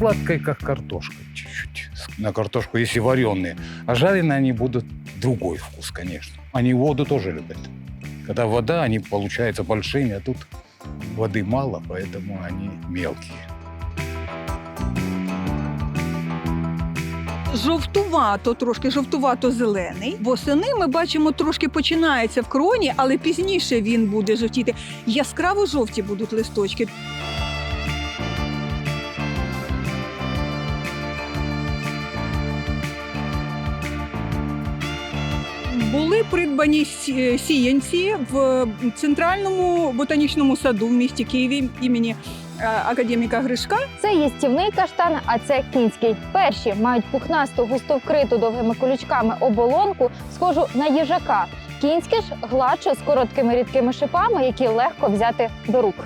сладкой, как картошка, чуть-чуть. На картошку, если вареные. А жареные они будут другой вкус, конечно. Они воду тоже любят. Когда вода, они получаются большими, а тут воды мало, поэтому они мелкие. Жовтувато, трошки жовтувато-зелений. Восени ми бачимо, трошки починається в кроні, але пізніше він буде жовтіти. Яскраво жовті будуть листочки. Були придбані сіянці в центральному ботанічному саду в місті Києві імені е, академіка Гришка. Це їстівний каштан, а це кінський. Перші мають пухнасту густо вкриту довгими колючками оболонку, схожу на їжака. Кінські ж гладше з короткими рідкими шипами, які легко взяти до рук.